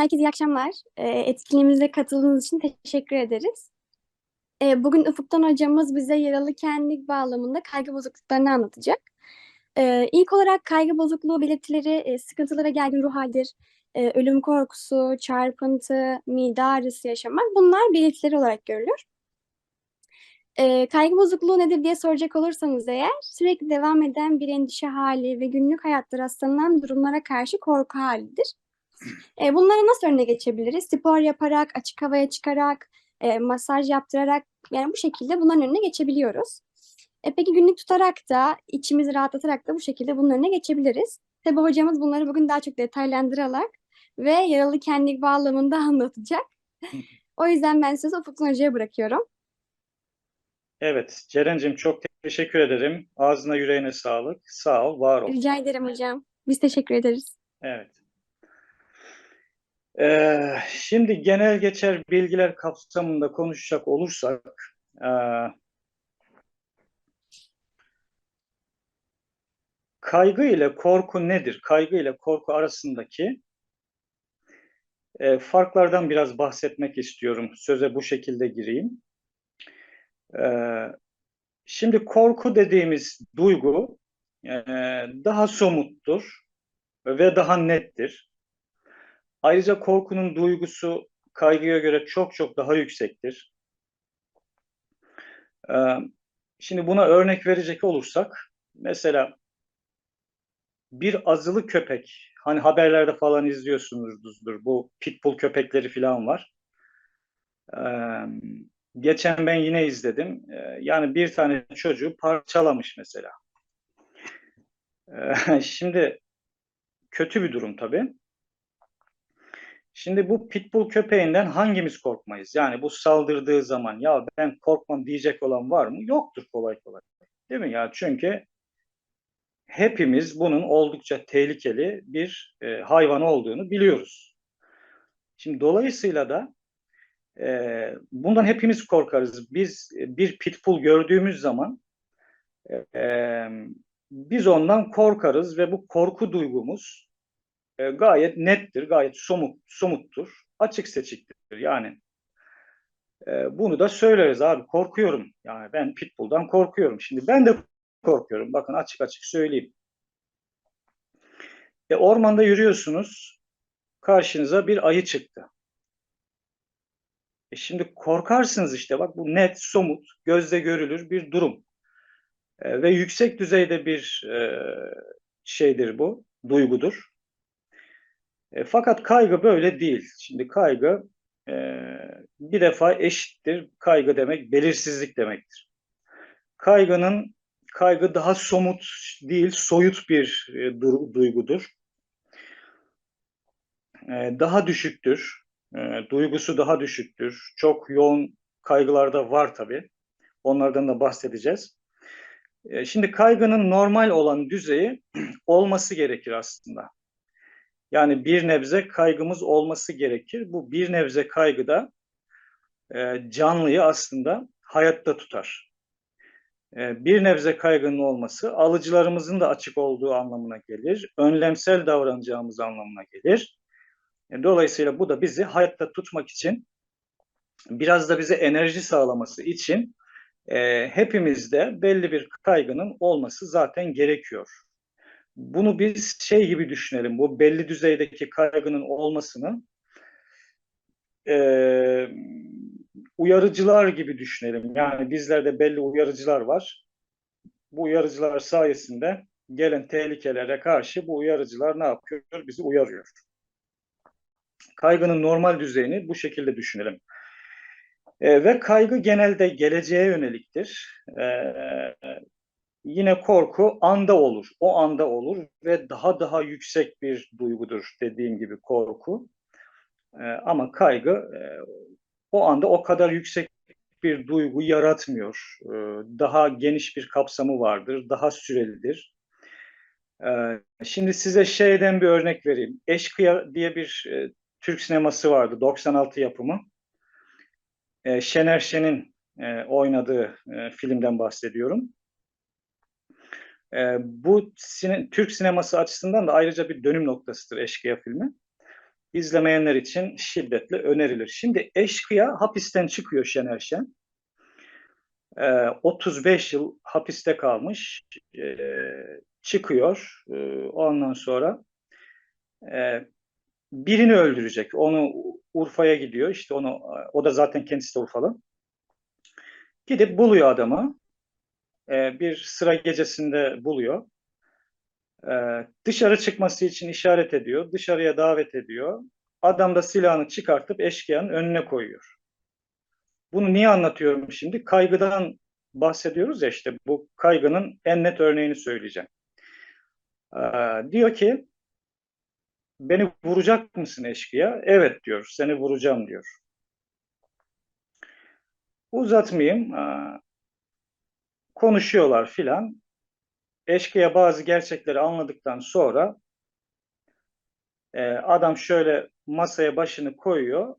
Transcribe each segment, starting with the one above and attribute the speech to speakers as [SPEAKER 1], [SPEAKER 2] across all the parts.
[SPEAKER 1] Herkese iyi akşamlar. Ee, Etkinliğimize katıldığınız için teşekkür ederiz. Ee, Bugün Ufuktan hocamız bize yaralı kendilik bağlamında kaygı bozukluklarını anlatacak. Ee, İlk olarak kaygı bozukluğu belirtileri e, sıkıntılı ve gergin ruh haldir, e, ölüm korkusu, çarpıntı, mide ağrısı yaşamak bunlar belirtileri olarak görülür. Kaygı bozukluğu nedir diye soracak olursanız eğer sürekli devam eden bir endişe hali ve günlük hayatta rastlanan durumlara karşı korku halidir. E, bunlara nasıl önüne geçebiliriz? Spor yaparak, açık havaya çıkarak, e, masaj yaptırarak yani bu şekilde bunların önüne geçebiliyoruz. E, peki günlük tutarak da içimizi rahatlatarak da bu şekilde bunun önüne geçebiliriz. Tabi hocamız bunları bugün daha çok detaylandırarak ve yaralı kendilik bağlamında anlatacak. O yüzden ben sözü Ufuk'un hocaya bırakıyorum.
[SPEAKER 2] Evet, Ceren'cim çok teşekkür ederim. Ağzına yüreğine sağlık. Sağ ol, var ol.
[SPEAKER 1] Rica ederim hocam. Biz teşekkür ederiz.
[SPEAKER 2] Evet. Ee, şimdi genel geçer bilgiler kapsamında konuşacak olursak, e, kaygı ile korku nedir? Kaygı ile korku arasındaki e, farklardan biraz bahsetmek istiyorum. Söze bu şekilde gireyim. Ee, şimdi korku dediğimiz duygu e, daha somuttur ve daha nettir. Ayrıca korkunun duygusu kaygıya göre çok çok daha yüksektir. Ee, şimdi buna örnek verecek olursak, mesela bir azılı köpek, hani haberlerde falan izliyorsunuzdur, bu pitbull köpekleri falan var. Ee, geçen ben yine izledim. Ee, yani bir tane çocuğu parçalamış mesela. Şimdi kötü bir durum tabii. Şimdi bu pitbull köpeğinden hangimiz korkmayız? Yani bu saldırdığı zaman ya ben korkmam diyecek olan var mı? Yoktur kolay kolay. Değil mi ya? Çünkü hepimiz bunun oldukça tehlikeli bir e, hayvan olduğunu biliyoruz. Şimdi dolayısıyla da e, bundan hepimiz korkarız. Biz e, bir pitbull gördüğümüz zaman e, biz ondan korkarız ve bu korku duygumuz e, gayet nettir, gayet somut, somuttur, açık seçiktir. Yani e, bunu da söyleriz abi korkuyorum. Yani ben pitbull'dan korkuyorum. Şimdi ben de korkuyorum. Bakın açık açık söyleyeyim. E, ormanda yürüyorsunuz. Karşınıza bir ayı çıktı. E şimdi korkarsınız işte bak bu net, somut, gözle görülür bir durum. E, ve yüksek düzeyde bir e, şeydir bu, duygudur. E, fakat kaygı böyle değil. Şimdi kaygı e, bir defa eşittir. Kaygı demek belirsizlik demektir. Kaygının kaygı daha somut değil, soyut bir e, du duygudur. E, daha düşüktür. E, duygusu daha düşüktür. Çok yoğun kaygılarda var tabii. Onlardan da bahsedeceğiz. E, şimdi kaygının normal olan düzeyi olması gerekir aslında. Yani bir nebze kaygımız olması gerekir. Bu bir nebze kaygı da e, canlıyı aslında hayatta tutar. E, bir nebze kaygının olması alıcılarımızın da açık olduğu anlamına gelir. Önlemsel davranacağımız anlamına gelir. E, dolayısıyla bu da bizi hayatta tutmak için biraz da bize enerji sağlaması için e, hepimizde belli bir kaygının olması zaten gerekiyor. Bunu biz şey gibi düşünelim, bu belli düzeydeki kaygının olmasını e, uyarıcılar gibi düşünelim. Yani bizlerde belli uyarıcılar var. Bu uyarıcılar sayesinde gelen tehlikelere karşı bu uyarıcılar ne yapıyor? Bizi uyarıyor. Kaygının normal düzeyini bu şekilde düşünelim. E, ve kaygı genelde geleceğe yöneliktir. E, yine korku anda olur. O anda olur ve daha daha yüksek bir duygudur dediğim gibi korku. E, ama kaygı e, o anda o kadar yüksek bir duygu yaratmıyor. E, daha geniş bir kapsamı vardır, daha sürelidir. E, şimdi size şeyden bir örnek vereyim. Eşkıya diye bir e, Türk sineması vardı, 96 yapımı. Şener Şen'in e, oynadığı filmden bahsediyorum. E, bu sine, Türk sineması açısından da ayrıca bir dönüm noktasıdır Eşkıya filmi. İzlemeyenler için şiddetle önerilir. Şimdi eşkıya hapisten çıkıyor Şener Şen. Ee, 35 yıl hapiste kalmış. Ee, çıkıyor. Ee, ondan sonra e, birini öldürecek. Onu Urfa'ya gidiyor. İşte onu o da zaten kendisi de Urfalı. Gidip buluyor adamı. Ee, bir sıra gecesinde buluyor. Ee, dışarı çıkması için işaret ediyor. Dışarıya davet ediyor. Adam da silahını çıkartıp eşkıyanın önüne koyuyor. Bunu niye anlatıyorum şimdi? Kaygıdan bahsediyoruz ya işte bu kaygının en net örneğini söyleyeceğim. Ee, diyor ki beni vuracak mısın eşkıya? Evet diyor. Seni vuracağım diyor. Uzatmayayım. Konuşuyorlar filan. Eşkıya bazı gerçekleri anladıktan sonra e, adam şöyle masaya başını koyuyor.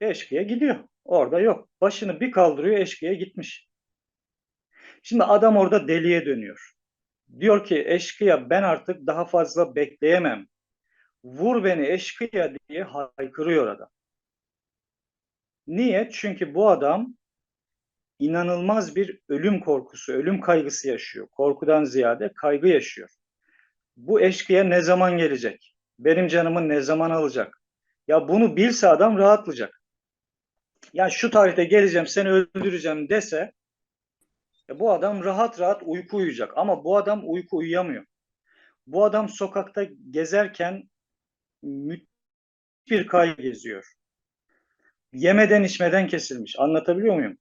[SPEAKER 2] Eşkıya gidiyor. Orada yok. Başını bir kaldırıyor eşkıya gitmiş. Şimdi adam orada deliye dönüyor. Diyor ki eşkıya ben artık daha fazla bekleyemem. Vur beni eşkıya diye haykırıyor adam. Niye? Çünkü bu adam inanılmaz bir ölüm korkusu, ölüm kaygısı yaşıyor. Korkudan ziyade kaygı yaşıyor. Bu eşkıya ne zaman gelecek? Benim canımı ne zaman alacak? Ya bunu bilse adam rahatlayacak. Ya şu tarihte geleceğim, seni öldüreceğim dese ya bu adam rahat rahat uyku uyuyacak. Ama bu adam uyku uyuyamıyor. Bu adam sokakta gezerken müthiş bir kaygı geziyor. Yemeden içmeden kesilmiş. Anlatabiliyor muyum?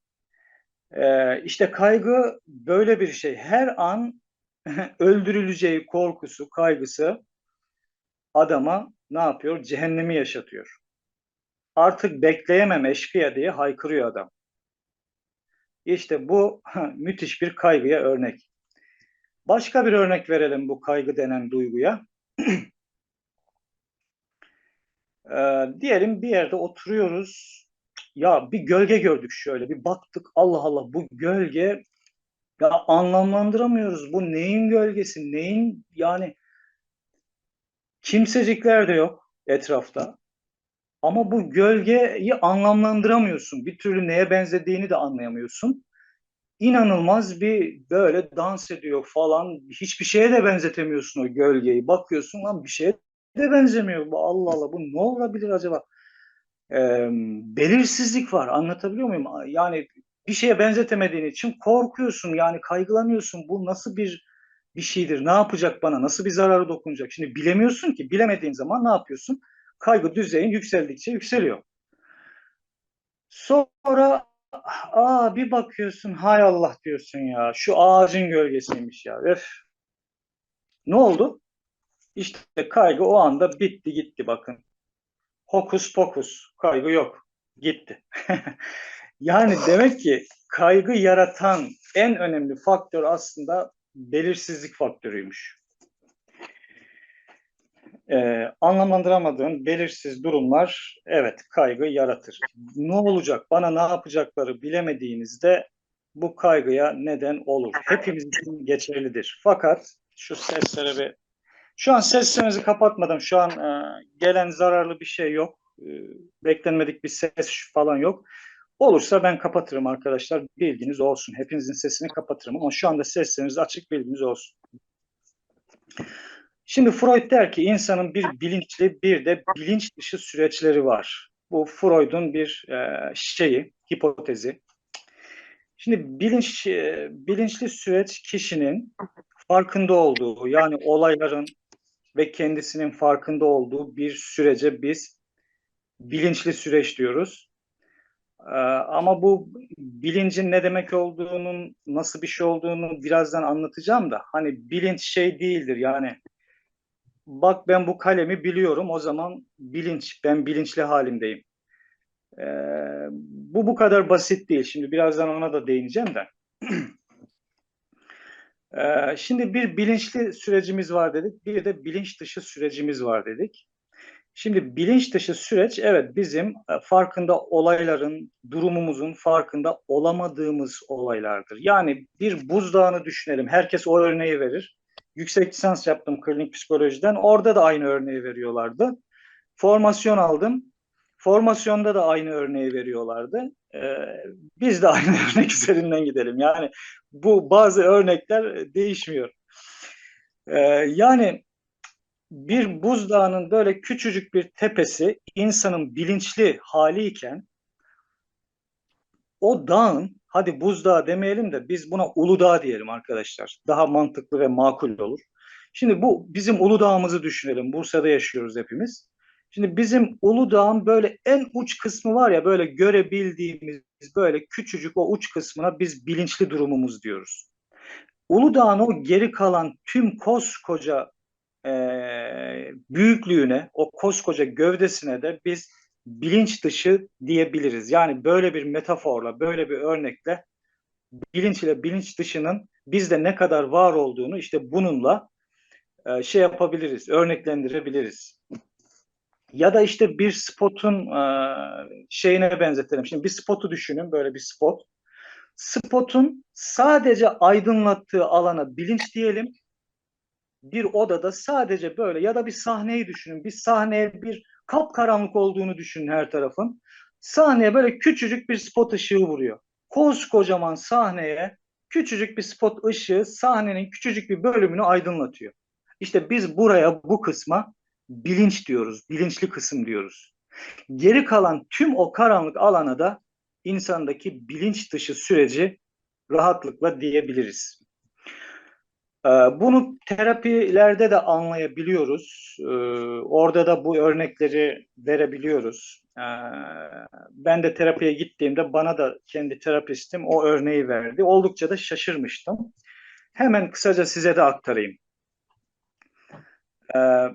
[SPEAKER 2] Ee, işte kaygı böyle bir şey. Her an öldürüleceği korkusu, kaygısı adama ne yapıyor? Cehennemi yaşatıyor. Artık bekleyemem eşkıya diye haykırıyor adam. İşte bu müthiş bir kaygıya örnek. Başka bir örnek verelim bu kaygı denen duyguya. ee, diyelim bir yerde oturuyoruz. Ya bir gölge gördük şöyle. Bir baktık Allah Allah bu gölge ya anlamlandıramıyoruz. Bu neyin gölgesi? Neyin yani kimsecikler de yok etrafta. Ama bu gölgeyi anlamlandıramıyorsun. Bir türlü neye benzediğini de anlayamıyorsun. İnanılmaz bir böyle dans ediyor falan. Hiçbir şeye de benzetemiyorsun o gölgeyi. Bakıyorsun lan bir şeye de benzemiyor. Bu Allah Allah bu ne olabilir acaba? Ee, belirsizlik var. Anlatabiliyor muyum? Yani bir şeye benzetemediğin için korkuyorsun. Yani kaygılanıyorsun. Bu nasıl bir bir şeydir? Ne yapacak bana? Nasıl bir zararı dokunacak? Şimdi bilemiyorsun ki. Bilemediğin zaman ne yapıyorsun? Kaygı düzeyin yükseldikçe yükseliyor. Sonra aa bir bakıyorsun hay Allah diyorsun ya. Şu ağacın gölgesiymiş ya. Öf. Ne oldu? İşte kaygı o anda bitti gitti bakın. Hokus pokus. Kaygı yok. Gitti. yani demek ki kaygı yaratan en önemli faktör aslında belirsizlik faktörüymüş. Ee, anlamlandıramadığın belirsiz durumlar evet kaygı yaratır. Ne olacak, bana ne yapacakları bilemediğinizde bu kaygıya neden olur. Hepimiz için geçerlidir. Fakat şu seslere bir şu an seslerinizi kapatmadım. Şu an e, gelen zararlı bir şey yok. E, beklenmedik bir ses falan yok. Olursa ben kapatırım arkadaşlar. Bilginiz olsun. Hepinizin sesini kapatırım ama şu anda sesleriniz açık bilginiz olsun. Şimdi Freud der ki insanın bir bilinçli bir de bilinç dışı süreçleri var. Bu Freud'un bir e, şeyi, hipotezi. Şimdi bilinç e, bilinçli süreç kişinin farkında olduğu yani olayların ve kendisinin farkında olduğu bir sürece biz bilinçli süreç diyoruz. Ee, ama bu bilincin ne demek olduğunun, nasıl bir şey olduğunu birazdan anlatacağım da hani bilinç şey değildir yani bak ben bu kalemi biliyorum o zaman bilinç, ben bilinçli halimdeyim. Ee, bu bu kadar basit değil. Şimdi birazdan ona da değineceğim de. Ee, şimdi bir bilinçli sürecimiz var dedik, bir de bilinç dışı sürecimiz var dedik. Şimdi bilinç dışı süreç evet bizim e, farkında olayların, durumumuzun farkında olamadığımız olaylardır. Yani bir buzdağını düşünelim. Herkes o örneği verir. Yüksek lisans yaptım klinik psikolojiden. Orada da aynı örneği veriyorlardı. Formasyon aldım. Formasyonda da aynı örneği veriyorlardı. Ee, biz de aynı örnek üzerinden gidelim. Yani bu bazı örnekler değişmiyor. Ee, yani bir buzdağının böyle küçücük bir tepesi insanın bilinçli haliyken o dağın hadi buzdağı demeyelim de biz buna Uludağ diyelim arkadaşlar. Daha mantıklı ve makul olur. Şimdi bu bizim Uludağ'ımızı düşünelim. Bursa'da yaşıyoruz hepimiz. Şimdi bizim Uludağ'ın böyle en uç kısmı var ya böyle görebildiğimiz böyle küçücük o uç kısmına biz bilinçli durumumuz diyoruz. Uludağ'ın o geri kalan tüm koskoca e, büyüklüğüne, o koskoca gövdesine de biz bilinç dışı diyebiliriz. Yani böyle bir metaforla, böyle bir örnekle bilinç ile bilinç dışının bizde ne kadar var olduğunu işte bununla e, şey yapabiliriz, örneklendirebiliriz. Ya da işte bir spotun e, şeyine benzetelim. Şimdi bir spotu düşünün, böyle bir spot. Spotun sadece aydınlattığı alana bilinç diyelim. Bir odada sadece böyle ya da bir sahneyi düşünün. Bir sahneye bir kapkaranlık olduğunu düşünün her tarafın. Sahneye böyle küçücük bir spot ışığı vuruyor. Koskocaman sahneye küçücük bir spot ışığı sahnenin küçücük bir bölümünü aydınlatıyor. İşte biz buraya bu kısma bilinç diyoruz, bilinçli kısım diyoruz. Geri kalan tüm o karanlık alana da insandaki bilinç dışı süreci rahatlıkla diyebiliriz. Ee, bunu terapilerde de anlayabiliyoruz. Ee, orada da bu örnekleri verebiliyoruz. Ee, ben de terapiye gittiğimde bana da kendi terapistim o örneği verdi. Oldukça da şaşırmıştım. Hemen kısaca size de aktarayım.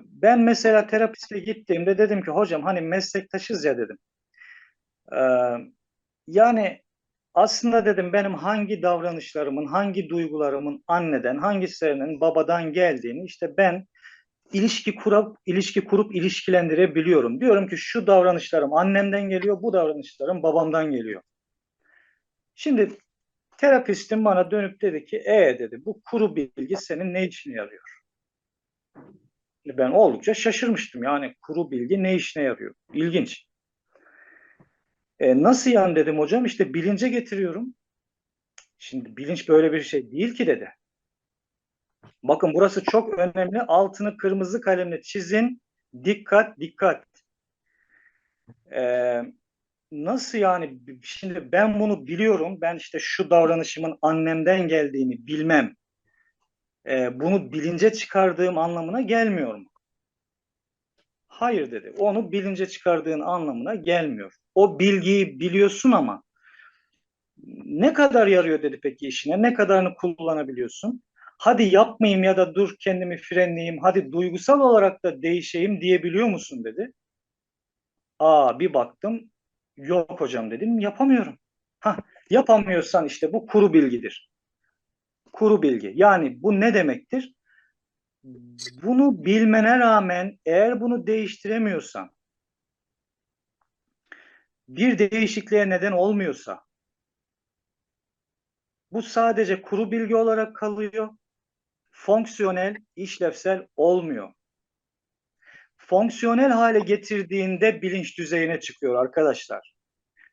[SPEAKER 2] Ben mesela terapiste gittiğimde dedim ki hocam hani meslektaşız ya dedim. Yani aslında dedim benim hangi davranışlarımın, hangi duygularımın anneden, hangisinin babadan geldiğini işte ben ilişki kurup ilişki kurup ilişkilendirebiliyorum. Diyorum ki şu davranışlarım annemden geliyor, bu davranışlarım babamdan geliyor. Şimdi terapistim bana dönüp dedi ki, e dedi bu kuru bilgi senin ne işine yarıyor? Ben oldukça şaşırmıştım. Yani kuru bilgi ne işine yarıyor? İlginç. E, nasıl yani dedim hocam işte bilince getiriyorum. Şimdi bilinç böyle bir şey değil ki dedi. Bakın burası çok önemli. Altını kırmızı kalemle çizin. Dikkat, dikkat. Ee, nasıl yani? Şimdi ben bunu biliyorum. Ben işte şu davranışımın annemden geldiğini bilmem. Ee, bunu bilince çıkardığım anlamına gelmiyor mu? Hayır dedi. Onu bilince çıkardığın anlamına gelmiyor. O bilgiyi biliyorsun ama ne kadar yarıyor dedi peki işine? Ne kadarını kullanabiliyorsun? Hadi yapmayayım ya da dur kendimi frenleyeyim, hadi duygusal olarak da değişeyim diyebiliyor musun dedi. Aa bir baktım yok hocam dedim yapamıyorum. Ha yapamıyorsan işte bu kuru bilgidir. Kuru bilgi. Yani bu ne demektir? Bunu bilmene rağmen eğer bunu değiştiremiyorsan bir değişikliğe neden olmuyorsa bu sadece kuru bilgi olarak kalıyor. Fonksiyonel, işlevsel olmuyor. Fonksiyonel hale getirdiğinde bilinç düzeyine çıkıyor arkadaşlar.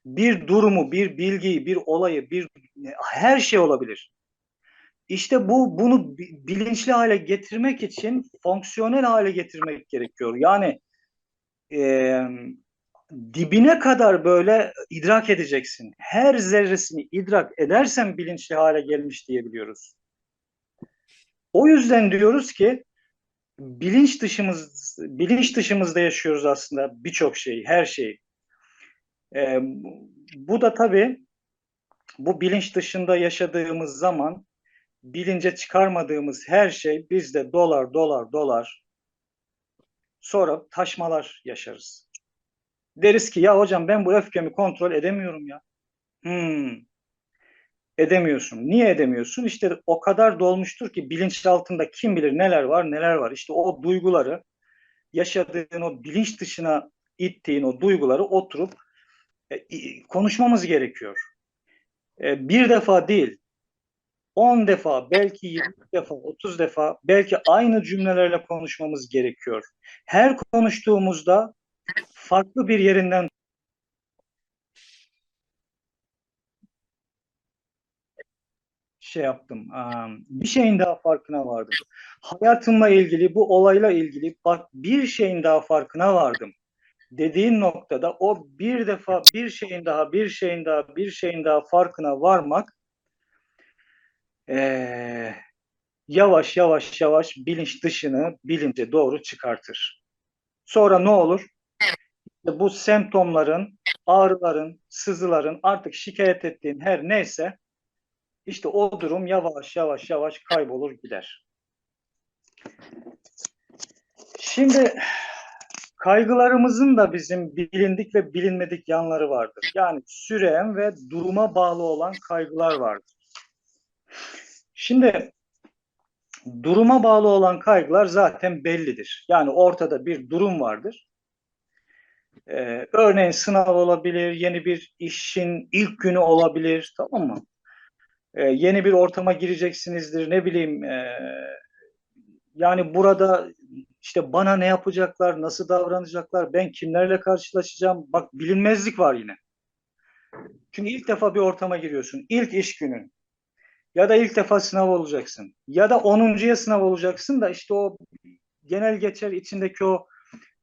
[SPEAKER 2] Bir durumu, bir bilgiyi, bir olayı, bir her şey olabilir. İşte bu bunu bilinçli hale getirmek için fonksiyonel hale getirmek gerekiyor. Yani e, dibine kadar böyle idrak edeceksin. Her zerresini idrak edersen bilinçli hale gelmiş diyebiliyoruz. O yüzden diyoruz ki bilinç dışımız bilinç dışımızda yaşıyoruz aslında birçok şeyi, her şeyi. Ee, bu da tabii bu bilinç dışında yaşadığımız zaman bilince çıkarmadığımız her şey bizde dolar dolar dolar sonra taşmalar yaşarız. Deriz ki ya hocam ben bu öfkemi kontrol edemiyorum ya. Hmm. Edemiyorsun. Niye edemiyorsun? İşte o kadar dolmuştur ki bilinç altında kim bilir neler var neler var. İşte o duyguları yaşadığın o bilinç dışına ittiğin o duyguları oturup e, konuşmamız gerekiyor. E, bir defa değil, 10 defa, belki 20 defa, 30 defa, belki aynı cümlelerle konuşmamız gerekiyor. Her konuştuğumuzda farklı bir yerinden şey yaptım. Bir şeyin daha farkına vardım. Hayatımla ilgili, bu olayla ilgili bak bir şeyin daha farkına vardım. Dediğin noktada o bir defa bir şeyin daha, bir şeyin daha, bir şeyin daha farkına varmak eee, yavaş yavaş yavaş bilinç dışını bilince doğru çıkartır. Sonra ne olur? Bu semptomların, ağrıların, sızıların artık şikayet ettiğin her neyse işte o durum yavaş yavaş yavaş kaybolur gider. Şimdi kaygılarımızın da bizim bilindik ve bilinmedik yanları vardır. Yani süreyen ve duruma bağlı olan kaygılar vardır. Şimdi duruma bağlı olan kaygılar zaten bellidir. Yani ortada bir durum vardır. Ee, örneğin sınav olabilir, yeni bir işin ilk günü olabilir, tamam mı? Ee, yeni bir ortama gireceksinizdir, ne bileyim. ee, yani burada işte bana ne yapacaklar, nasıl davranacaklar, ben kimlerle karşılaşacağım? Bak bilinmezlik var yine. Çünkü ilk defa bir ortama giriyorsun, ilk iş günün. Ya da ilk defa sınav olacaksın. Ya da 10.ya sınav olacaksın da işte o genel geçer içindeki o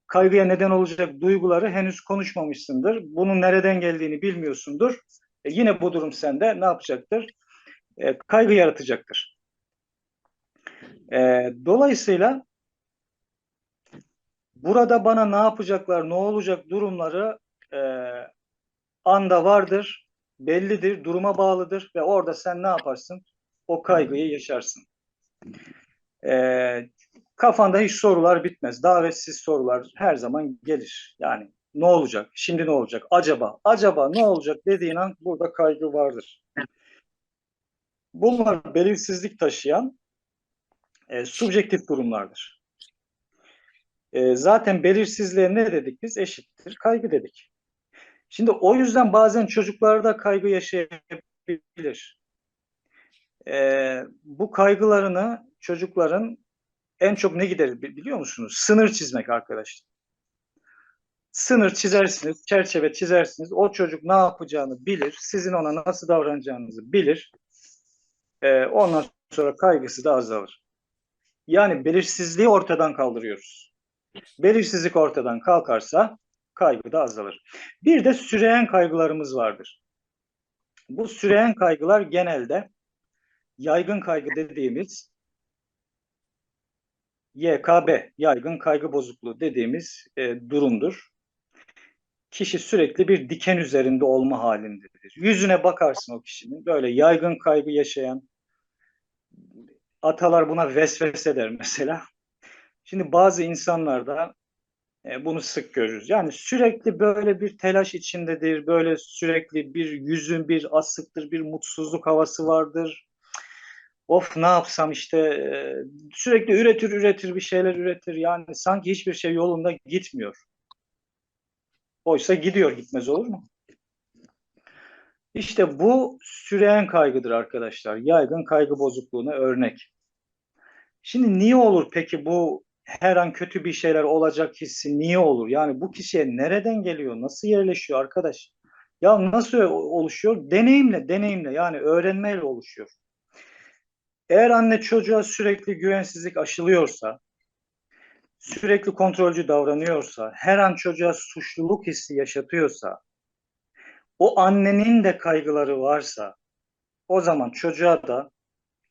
[SPEAKER 2] kaygıya neden olacak duyguları henüz konuşmamışsındır. Bunun nereden geldiğini bilmiyorsundur. E yine bu durum sende ne yapacaktır? E, kaygı yaratacaktır. E, dolayısıyla burada bana ne yapacaklar, ne olacak durumları e, anda vardır, bellidir, duruma bağlıdır ve orada sen ne yaparsın? O kaygıyı yaşarsın. E, kafanda hiç sorular bitmez. Davetsiz sorular her zaman gelir. Yani ne olacak? Şimdi ne olacak? Acaba, acaba ne olacak dediğin an burada kaygı vardır. Bunlar belirsizlik taşıyan e, subjektif durumlardır. E, zaten belirsizliğe ne dedik biz? Eşittir kaygı dedik. Şimdi o yüzden bazen çocuklarda kaygı yaşayabilir. E, bu kaygılarını çocukların en çok ne giderir biliyor musunuz? Sınır çizmek arkadaşlar. Sınır çizersiniz, çerçeve çizersiniz. O çocuk ne yapacağını bilir. Sizin ona nasıl davranacağınızı bilir. Ee, ondan sonra kaygısı da azalır. Yani belirsizliği ortadan kaldırıyoruz. Belirsizlik ortadan kalkarsa kaygı da azalır. Bir de süreyen kaygılarımız vardır. Bu süreyen kaygılar genelde yaygın kaygı dediğimiz YKB, yaygın kaygı bozukluğu dediğimiz e, durumdur. Kişi sürekli bir diken üzerinde olma halindedir. Yüzüne bakarsın o kişinin böyle yaygın kaygı yaşayan, atalar buna vesvese der mesela. Şimdi bazı insanlarda bunu sık görürüz. Yani sürekli böyle bir telaş içindedir, böyle sürekli bir yüzün bir asıktır, bir mutsuzluk havası vardır of ne yapsam işte e, sürekli üretir üretir bir şeyler üretir yani sanki hiçbir şey yolunda gitmiyor. Oysa gidiyor gitmez olur mu? İşte bu süreyen kaygıdır arkadaşlar. Yaygın kaygı bozukluğuna örnek. Şimdi niye olur peki bu her an kötü bir şeyler olacak hissi niye olur? Yani bu kişiye nereden geliyor? Nasıl yerleşiyor arkadaş? Ya nasıl oluşuyor? Deneyimle, deneyimle yani öğrenmeyle oluşuyor. Eğer anne çocuğa sürekli güvensizlik aşılıyorsa, sürekli kontrolcü davranıyorsa, her an çocuğa suçluluk hissi yaşatıyorsa, o annenin de kaygıları varsa, o zaman çocuğa da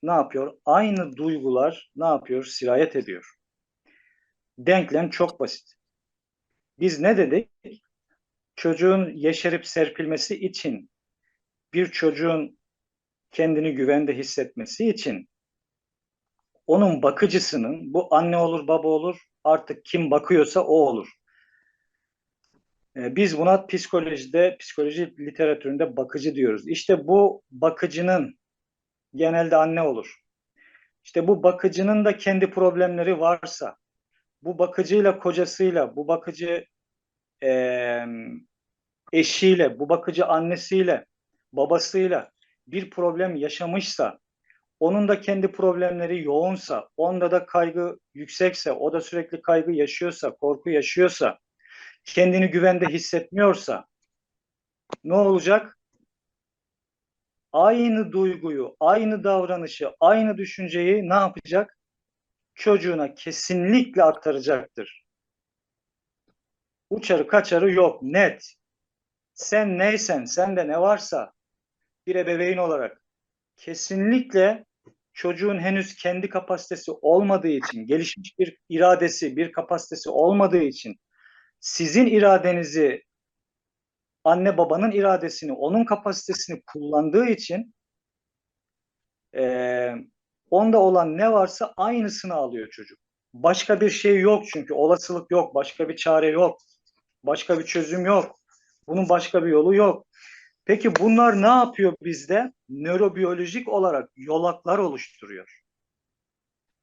[SPEAKER 2] ne yapıyor? Aynı duygular ne yapıyor? Sirayet ediyor. Denklem çok basit. Biz ne dedik? Çocuğun yeşerip serpilmesi için, bir çocuğun kendini güvende hissetmesi için onun bakıcısının bu anne olur baba olur artık kim bakıyorsa o olur. Ee, biz buna psikolojide, psikoloji literatüründe bakıcı diyoruz. İşte bu bakıcının genelde anne olur. İşte bu bakıcının da kendi problemleri varsa, bu bakıcıyla kocasıyla, bu bakıcı e, eşiyle, bu bakıcı annesiyle, babasıyla bir problem yaşamışsa, onun da kendi problemleri yoğunsa, onda da kaygı yüksekse, o da sürekli kaygı yaşıyorsa, korku yaşıyorsa, kendini güvende hissetmiyorsa ne olacak? Aynı duyguyu, aynı davranışı, aynı düşünceyi ne yapacak? Çocuğuna kesinlikle aktaracaktır. Uçarı kaçarı yok, net. Sen neysen, sende ne varsa bir ebeveyn olarak kesinlikle çocuğun henüz kendi kapasitesi olmadığı için, gelişmiş bir iradesi, bir kapasitesi olmadığı için sizin iradenizi, anne babanın iradesini, onun kapasitesini kullandığı için eee, onda olan ne varsa aynısını alıyor çocuk. Başka bir şey yok çünkü olasılık yok, başka bir çare yok, başka bir çözüm yok. Bunun başka bir yolu yok. Peki bunlar ne yapıyor bizde? Nörobiyolojik olarak yolaklar oluşturuyor.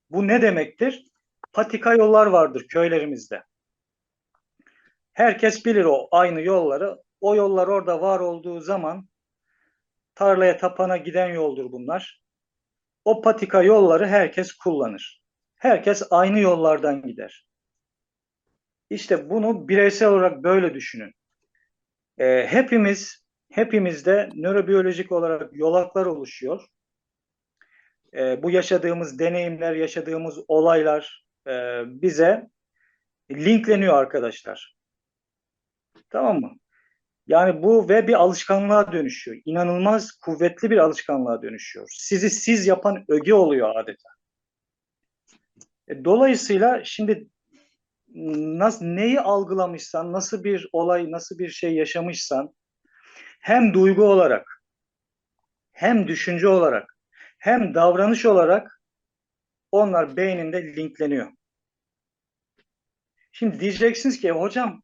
[SPEAKER 2] Bu ne demektir? Patika yollar vardır köylerimizde. Herkes bilir o aynı yolları. O yollar orada var olduğu zaman tarlaya tapana giden yoldur bunlar. O patika yolları herkes kullanır. Herkes aynı yollardan gider. İşte bunu bireysel olarak böyle düşünün. Ee, hepimiz hepimizde nörobiyolojik olarak yolaklar oluşuyor. Ee, bu yaşadığımız deneyimler, yaşadığımız olaylar e, bize linkleniyor arkadaşlar. Tamam mı? Yani bu ve bir alışkanlığa dönüşüyor. İnanılmaz kuvvetli bir alışkanlığa dönüşüyor. Sizi siz yapan öge oluyor adeta. E, dolayısıyla şimdi nasıl neyi algılamışsan, nasıl bir olay, nasıl bir şey yaşamışsan hem duygu olarak hem düşünce olarak hem davranış olarak onlar beyninde linkleniyor. Şimdi diyeceksiniz ki hocam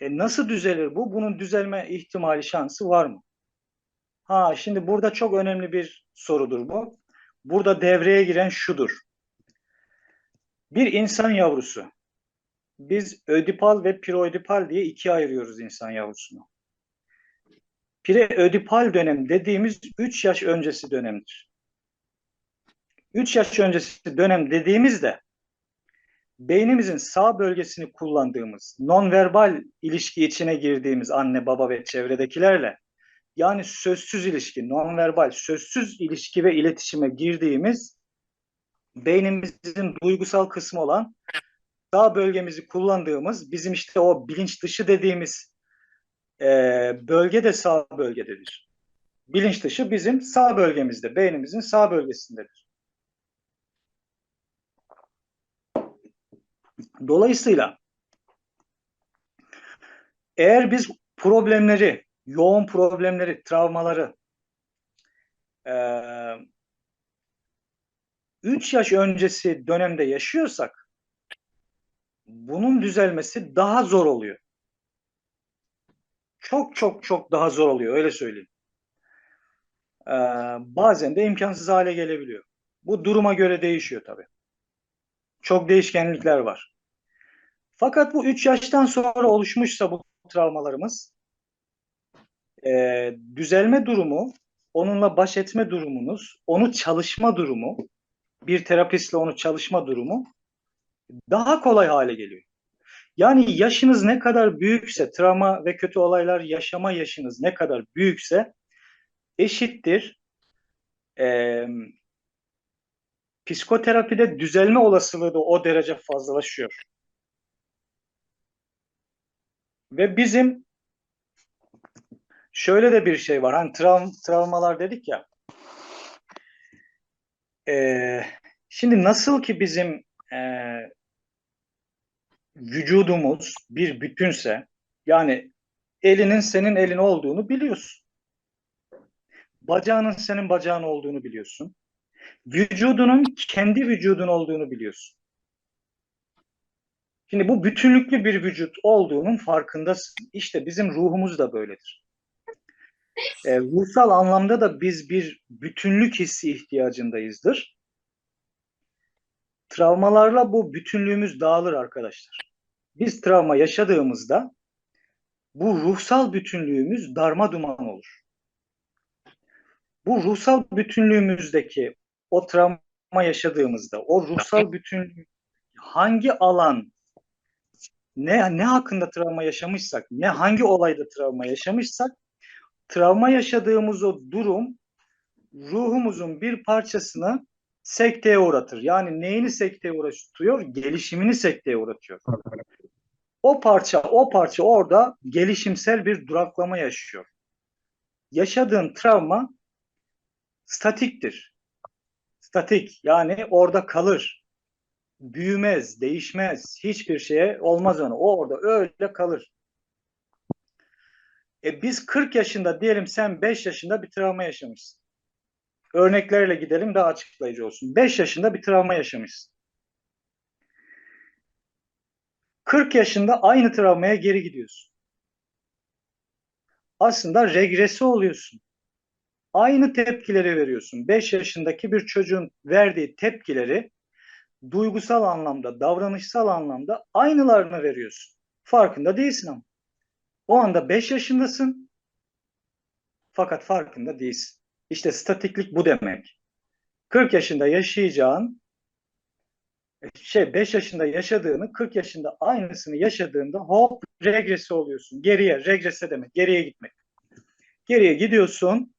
[SPEAKER 2] e nasıl düzelir bu? Bunun düzelme ihtimali şansı var mı? Ha şimdi burada çok önemli bir sorudur bu. Burada devreye giren şudur. Bir insan yavrusu. Biz ödipal ve piroödipal diye ikiye ayırıyoruz insan yavrusunu. Preödipal dönem dediğimiz 3 yaş öncesi dönemdir. 3 yaş öncesi dönem dediğimizde beynimizin sağ bölgesini kullandığımız, nonverbal ilişki içine girdiğimiz anne, baba ve çevredekilerle yani sözsüz ilişki, nonverbal, sözsüz ilişki ve iletişime girdiğimiz beynimizin duygusal kısmı olan sağ bölgemizi kullandığımız bizim işte o bilinç dışı dediğimiz e, bölge de sağ bölgededir. Bilinç dışı bizim sağ bölgemizde, beynimizin sağ bölgesindedir. Dolayısıyla eğer biz problemleri, yoğun problemleri, travmaları e, 3 yaş öncesi dönemde yaşıyorsak bunun düzelmesi daha zor oluyor. Çok çok çok daha zor oluyor öyle söyleyeyim. Ee, bazen de imkansız hale gelebiliyor. Bu duruma göre değişiyor tabii. Çok değişkenlikler var. Fakat bu 3 yaştan sonra oluşmuşsa bu travmalarımız e, düzelme durumu, onunla baş etme durumunuz, onu çalışma durumu, bir terapistle onu çalışma durumu daha kolay hale geliyor. Yani yaşınız ne kadar büyükse, travma ve kötü olaylar yaşama yaşınız ne kadar büyükse eşittir e, psikoterapide düzelme olasılığı da o derece fazlalaşıyor. Ve bizim şöyle de bir şey var. Hani trav travmalar dedik ya. E, şimdi nasıl ki bizim e, vücudumuz bir bütünse yani elinin senin elin olduğunu biliyorsun. Bacağının senin bacağın olduğunu biliyorsun. Vücudunun kendi vücudun olduğunu biliyorsun. Şimdi bu bütünlüklü bir vücut olduğunun farkındasın. İşte bizim ruhumuz da böyledir. E, ruhsal anlamda da biz bir bütünlük hissi ihtiyacındayızdır. Travmalarla bu bütünlüğümüz dağılır arkadaşlar. Biz travma yaşadığımızda bu ruhsal bütünlüğümüz darma duman olur. Bu ruhsal bütünlüğümüzdeki o travma yaşadığımızda o ruhsal bütünlüğü hangi alan ne ne hakkında travma yaşamışsak, ne hangi olayda travma yaşamışsak, travma yaşadığımız o durum ruhumuzun bir parçasını sekteye uğratır. Yani neyini sekteye uğratıyor? Gelişimini sekteye uğratıyor. O parça, o parça orada gelişimsel bir duraklama yaşıyor. Yaşadığın travma statiktir. Statik yani orada kalır. Büyümez, değişmez, hiçbir şeye olmaz onu. O orada öyle kalır. E biz 40 yaşında diyelim sen 5 yaşında bir travma yaşamışsın. Örneklerle gidelim daha açıklayıcı olsun. 5 yaşında bir travma yaşamışsın. 40 yaşında aynı travmaya geri gidiyorsun. Aslında regresi oluyorsun. Aynı tepkileri veriyorsun. 5 yaşındaki bir çocuğun verdiği tepkileri duygusal anlamda, davranışsal anlamda aynılarını veriyorsun. Farkında değilsin ama. O anda 5 yaşındasın fakat farkında değilsin. İşte statiklik bu demek. 40 yaşında yaşayacağın şey 5 yaşında yaşadığını 40 yaşında aynısını yaşadığında hop regresi oluyorsun. Geriye, regrese demek, geriye gitmek. Geriye gidiyorsun.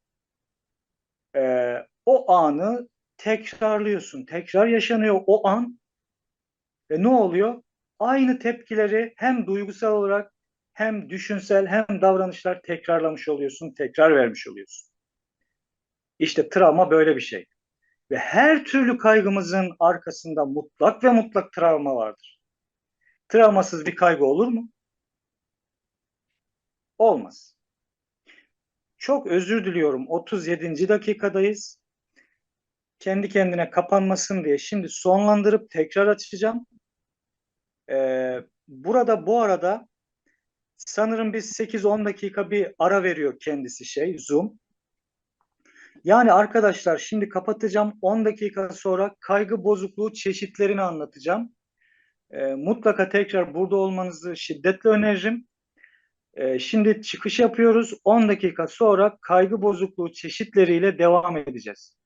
[SPEAKER 2] e, o anı tekrarlıyorsun. Tekrar yaşanıyor o an. Ve ne oluyor? Aynı tepkileri hem duygusal olarak hem düşünsel hem davranışlar tekrarlamış oluyorsun, tekrar vermiş oluyorsun. İşte travma böyle bir şey. Ve her türlü kaygımızın arkasında mutlak ve mutlak travma vardır. Travmasız bir kaygı olur mu? Olmaz. Çok özür diliyorum. 37. dakikadayız. Kendi kendine kapanmasın diye şimdi sonlandırıp tekrar açacağım. Ee, burada bu arada sanırım biz 8-10 dakika bir ara veriyor kendisi şey Zoom. Yani arkadaşlar şimdi kapatacağım 10 dakika sonra kaygı bozukluğu çeşitlerini anlatacağım. Ee, mutlaka tekrar burada olmanızı şiddetle öneririm. Ee, şimdi çıkış yapıyoruz. 10 dakika sonra kaygı bozukluğu çeşitleriyle devam edeceğiz.